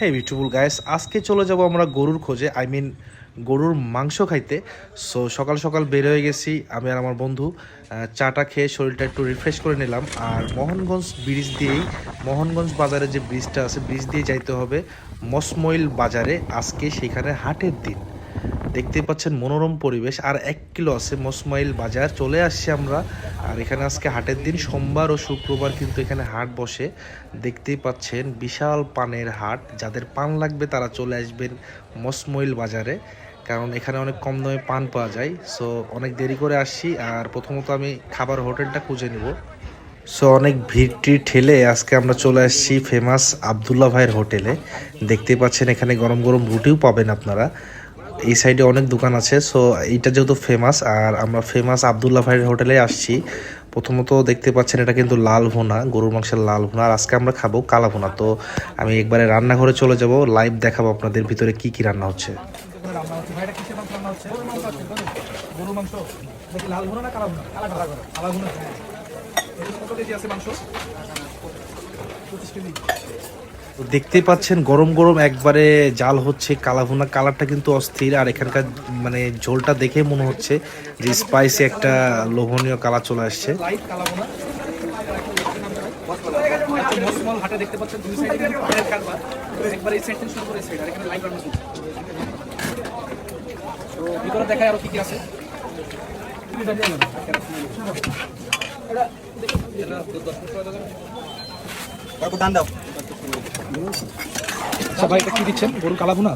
হ্যাঁ beautiful guys আজকে চলে যাব আমরা গরুর খোঁজে আই মিন গরুর মাংস খাইতে। সো সকাল সকাল বের হয়ে গেছি, আমি আর আমার বন্ধু চাটা খেয়ে শরীরটা একটু রিফ্রেশ করে নিলাম। আর মোহনগঞ্জ ব্রিজ দিয়েই, মোহনগঞ্জ বাজারে যে ব্রিজটা আছে ব্রিজ দিয়ে যাইতে হবে মসমইল বাজারে আজকে সেখানে হাটের দিন। দেখতেই পাচ্ছেন মনোরম পরিবেশ, আর এক কিলো আছে মসমাইল বাজার। চলে আসছি আমরা, আর এখানে আজকে হাটের দিন, সোমবার ও শুক্রবার কিন্তু এখানে হাট বসে। দেখতেই পাচ্ছেন বিশাল পানের হাট, যাদের পান লাগবে তারা চলে আসবেন মসমইল বাজারে, কারণ এখানে অনেক কম দামে পান পাওয়া যায়। সো অনেক দেরি করে আসছি, আর প্রথমত আমি খাবার হোটেলটা খুঁজে নিব। সো অনেক ভিড়টি ঠেলে আজকে আমরা চলে আসছি ফেমাস আবদুল্লাহ ভাইয়ের হোটেলে। দেখতেই পাচ্ছেন এখানে গরম গরম রুটিও পাবেন আপনারা। এই সাইডে অনেক দোকান আছে সো এইটা যেহেতু ফেমাস আর আমরা ফেমাস আবদুল্লাহ ভাইয়ের হোটেলে আসছি। প্রথমত দেখতে পাচ্ছেন এটা কিন্তু লাল ভোনা, গরুর মাংসের লাল ভোনা, আর আজকে আমরা খাব কালা ভুনা। তো আমি একবারে রান্নাঘরে চলে যাব লাইভ দেখাবো আপনাদের ভিতরে কি কি রান্না হচ্ছে। মাংস কালা কালা কালা কালা তো পাচ্ছেন, গরম গরম একবারে জাল হচ্ছে কালা ভুনা কালারটা কিন্তু অস্থির, আর এখানকার মানে ঝোলটা দেখে মনে হচ্ছে যে স্পাইসি একটা লোভনীয় কালার চলে আসছে। কালা আর দেখায় আরও কি আছে আচ্ছা ভাই এটা কি দিচ্ছেন? গরু কালাভুনা?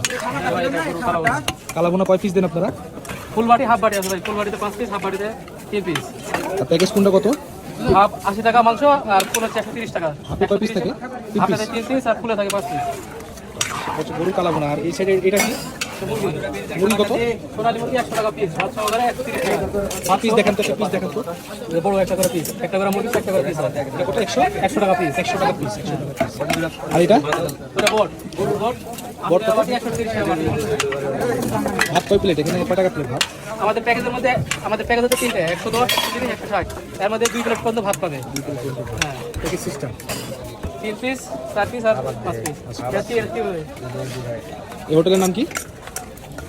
কালাভুনা কয় পিস দেন আপনারা? ফুল বাটি হাফ বাটি আছে ভাই। ফুল বাটিতে পাঁচ পিস হাফ বাটিতে তিন পিস আর প্যাকেজ কোনটা কত? হাফ আশি টাকা মাংস আর ফুল হচ্ছে একশো তিরিশ টাকা। হাফে কয় পিস থাকে? হাফে তিন পিস আর ফুলে থাকে পাঁচ পিস আচ্ছা গরু কালাভুনা। আর এই সাইডে এটা কি? মুরগি কত? সোনালি টাকা পিস ভাত সহকারে একশো তিরিশ টাকা পাঁচ পিস দেখান তো। পিস দেখান তো বড় একটা করে পিস একটা করে একটা করে পিস এটা কত? একশো? একশো টাকা পিস একশো টাকা পিস একশো টাকা পিস আর এটা? বট বট বট কত? টাকা ভাত কয় প্লেট এখানে কয় টাকা প্লেট ভাত? আমাদের প্যাকেজের মধ্যে আমাদের প্যাকেজ হচ্ছে তিনটে এর মধ্যে দুই প্লেট পর্যন্ত ভাত পাবে। হ্যাঁ। সিস্টেম তিন পিস চার পিস আর পাঁচ পিস এসি এই হোটেলের নাম কি?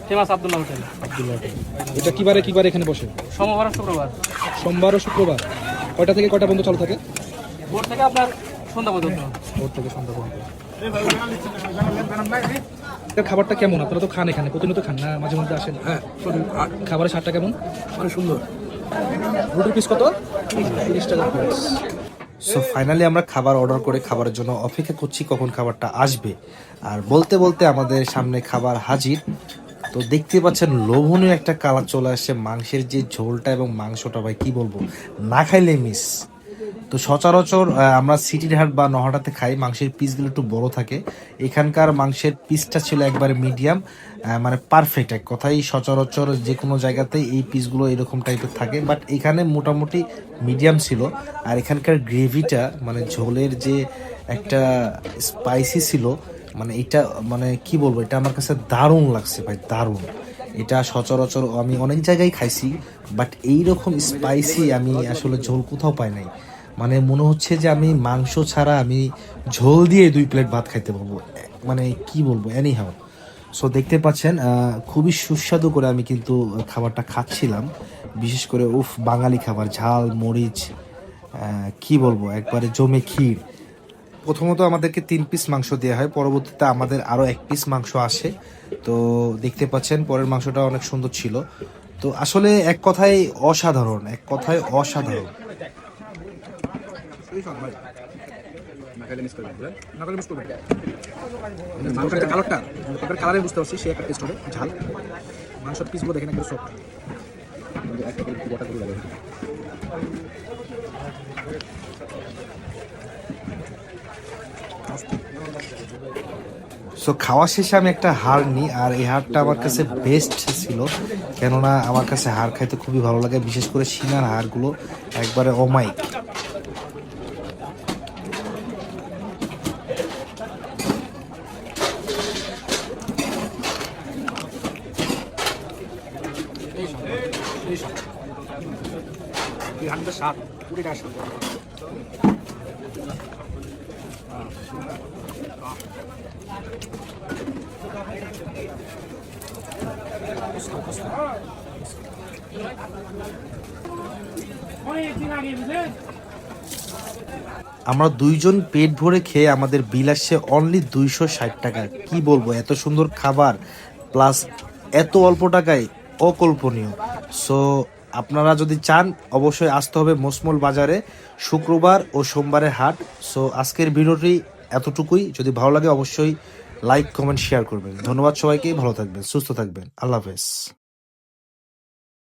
Famous Abdullah hotel. Abdullah hotel. এটা কিবারে কিবারে এখানে বসে? সোমবার আর শুক্রবার। সোমবার ও শুক্রবার। কয়টা থেকে কয়টা পর্যন্ত চালু থাকে? ভোর থেকে আপনার সন্ধ্যা পর্যন্ত। ভোর থেকে সন্ধ্যা পর্যন্ত। খাবারটা কেমন? আপনারা তো খান এখানে প্রতিনিয়ত খান না? মাঝে মধ্যে আসেন? হ্যাঁ খাবারের স্বাদটা কেমন? অনেক সুন্দর। রুটির পিস কত? তিরিশ টাকা পিস সো ফাইনালি আমরা খাবার অর্ডার করে খাবারের জন্য অপেক্ষা করছি কখন খাবারটা আসবে। আর বলতে বলতে আমাদের সামনে খাবার হাজির। তো দেখতে পাচ্ছেন লোভনীয় একটা কালার চলে আসছে মাংসের যে ঝোলটা এবং মাংসটা, ভাই, কি বলব? না খাইলে মিস তো সচরাচর আমরা সিটির হাট বা নহাটাতে খাই, মাংসের পিসগুলো একটু বড় থাকে। এখানকার মাংসের পিসটা ছিল একবারে মিডিয়াম মানে পারফেক্ট এক কথাই। সচরাচর যে কোনো জায়গাতে এই পিসগুলো এরকম টাইপের থাকে বাট এখানে মোটামুটি মিডিয়াম ছিল। আর এখানকার গ্রেভিটা মানে ঝোলের যে একটা স্পাইসি ছিল মানে এটা মানে কি বলব, এটা আমার কাছে দারুণ লাগছে ভাই, দারুণ। এটা সচরাচর আমি অনেক জায়গায় খাইছি বাট এইরকম স্পাইসি আমি আসলে ঝোল কোথাও পাই নাই। মানে মনে হচ্ছে যে আমি মাংস ছাড়া আমি ঝোল দিয়ে দুই প্লেট ভাত খাইতে পারব। মানে কি বলব এনি হাও সো দেখতে পাচ্ছেন খুবই সুস্বাদু করে আমি কিন্তু খাবারটা খাচ্ছিলাম। বিশেষ করে, উফ, বাঙালি খাবার, ঝাল, মরিচ কি বলব, একবারে জমে ক্ষীর। প্রথমত আমাদেরকে তিন পিস মাংস দেওয়া হয়, পরবর্তীতে আমাদের আরও এক পিস মাংস আসে। তো দেখতে পাচ্ছেন, পরের মাংসটা অনেক সুন্দর ছিল। তো আসলে এক কথায় অসাধারণ, এক কথায় অসাধারণ। বুঝতে পারছি সো খাওয়া শেষে আমি একটা হাড় নিই, আর এই হারটা আমার কাছে বেস্ট ছিল। কেননা আমার কাছে হাড় খাইতে খুবই ভালো লাগে, বিশেষ করে সিনার হাড়গুলো একবারে অমাইক স্বাদ পুরিটা স্বাদ আমরা দুইজন পেট ভরে খেয়ে আমাদের বিল আসছে অনলি দুইশো ষাট টাকা। কি বলব, এত সুন্দর খাবার প্লাস এত অল্প টাকায় অকল্পনীয়। সো আপনারা যদি চান, অবশ্যই আসতে হবে মোসমল বাজারে শুক্রবার ও সোমবারের হাট। সো আজকের ভিডিওটি এতটুকুই। যদি ভালো লাগে, অবশ্যই লাইক কমেন্ট শেয়ার করবেন। ধন্যবাদ সবাইকে। ভালো থাকবেন, সুস্থ থাকবেন। আল্লাহ হাফেজ।